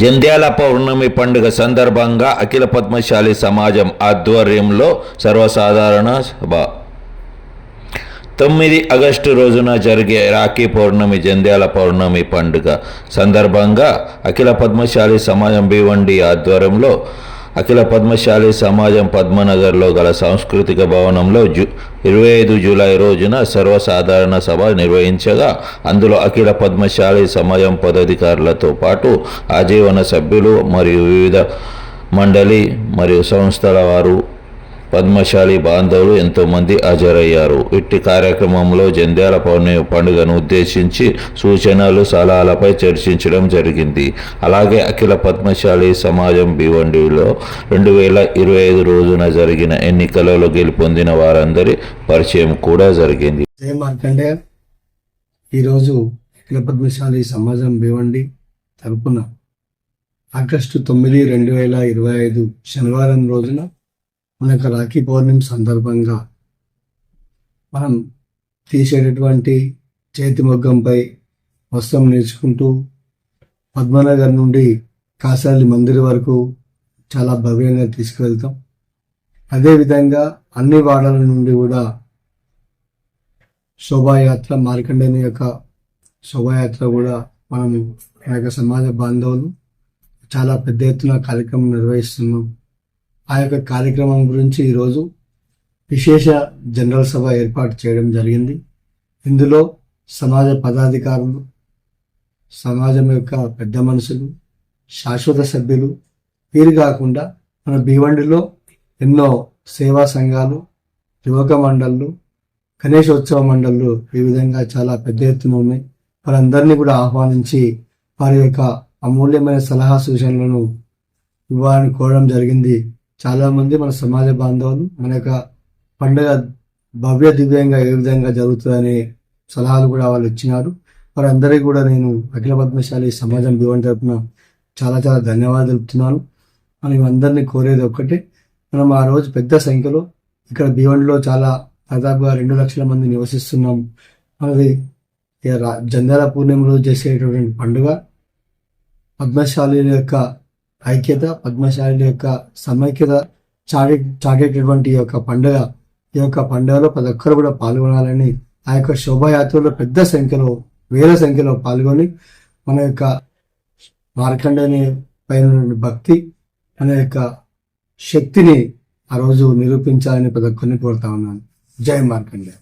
జంధ్యాల పౌర్ణమి పండుగ సందర్భంగా అఖిల పద్మశాలి సమాజం ఆధ్వర్యంలో సర్వసాధారణ సభ. తొమ్మిది ఆగస్టు రోజున జరిగే రాఖీ పౌర్ణమి జంధ్యాల పౌర్ణమి పండుగ సందర్భంగా అఖిల పద్మశాలి సమాజం భీవండి ఆధ్వర్యంలో అఖిల పద్మశాలి సమాజం పద్మనగర్లో గల సాంస్కృతిక భవనంలో జూ ఇరవై ఐదు జూలై రోజున సర్వసాధారణ సభ నిర్వహించగా అందులో అఖిల పద్మశాలి సమాజం పదాధికారులతో పాటు ఆజీవన సభ్యులు మరియు వివిధ మండలి మరియు సంస్థల వారు పద్మశాలి బాంధవులు ఎంతోమంది హాజరయ్యారు. ఇట్టి కార్యక్రమంలో జంధ్యాల పౌర్ణమి పండుగను ఉద్దేశించి సూచనలు సలహాలపై చర్చించడం జరిగింది. అలాగే అఖిల పద్మశాలి సమాజం భివండిలో రెండు వేల ఇరవై ఐదు రోజున జరిగిన ఎన్నికలలో గెలుపొందిన వారందరి పరిచయం కూడా జరిగింది. మార్కండే. ఈరోజు అఖిల పద్మశాలి సమాజం భివండి తరపున ఆగస్టు తొమ్మిది రెండు వేల ఇరవై ఐదు శనివారం రోజున మనకు రాఖీ పౌర్ణమి సందర్భంగా మనం తీసేటటువంటి చేతి మొగ్గంపై వస్త్రం నేర్చుకుంటూ పద్మనగర్ నుండి కాసాలి మందిర్ వరకు చాలా భవ్యంగా తీసుకువెళ్తాం. అదేవిధంగా అన్ని వాడల నుండి కూడా శోభాయాత్ర మార్కండేని యొక్క శోభాయాత్ర కూడా మనం మన యొక్క సమాజ బాంధవులు చాలా పెద్ద ఎత్తున కార్యక్రమం నిర్వహిస్తున్నాం. ఆ యొక్క కార్యక్రమం గురించి ఈరోజు విశేష జనరల్ సభ ఏర్పాటు చేయడం జరిగింది. ఇందులో సమాజ పదాధికారులు సమాజం యొక్క పెద్ద మనుషులు శాశ్వత సభ్యులు వీరు కాకుండా మన భీవండిలో ఎన్నో సేవా సంఘాలు యువక మండళ్ళు గణేశోత్సవ మండళ్ళు ఈ విధంగా చాలా పెద్ద ఎత్తున ఉన్నాయి. వారందరినీ కూడా ఆహ్వానించి వారి యొక్క అమూల్యమైన సలహా సూచనలను ఇవ్వాలని కోరడం జరిగింది. చాలామంది మన సమాజ బాంధవులు మన యొక్క పండుగ భవ్య దివ్యంగా ఏ విధంగా జరుగుతుందనే సలహాలు కూడా వాళ్ళు ఇచ్చినారు. వారందరికీ కూడా నేను అఖిల పద్మశాలి సమాజం భీవన్ తరపున చాలా చాలా ధన్యవాదాలు తెలుపుతున్నాను. మనం అందరినీ కోరేది ఒక్కటే మనం ఆ రోజు పెద్ద సంఖ్యలో ఇక్కడ భీవన్లో చాలా దాదాపుగా రెండు లక్షల మంది నివసిస్తున్నాం. మనది ఇక జంధ్యాల పూర్ణిమ రోజు చేసేటటువంటి పండుగ పద్మశాలి యొక్క ఐక్యత పద్మశాలీల యొక్క సమైక్యత చాటే చాటేటటువంటి ఈ యొక్క పండుగ ఈ యొక్క పండుగలో ప్రతి ఒక్కరు కూడా పాల్గొనాలని ఆ యొక్క శోభాయాత్రలో పెద్ద సంఖ్యలో వేల సంఖ్యలో పాల్గొని మన యొక్క మార్కండేని పైన భక్తి మన యొక్క శక్తిని ఆ రోజు నిరూపించాలని ప్రతి ఒక్కరిని కోరుతా ఉన్నాను. జై మార్కండే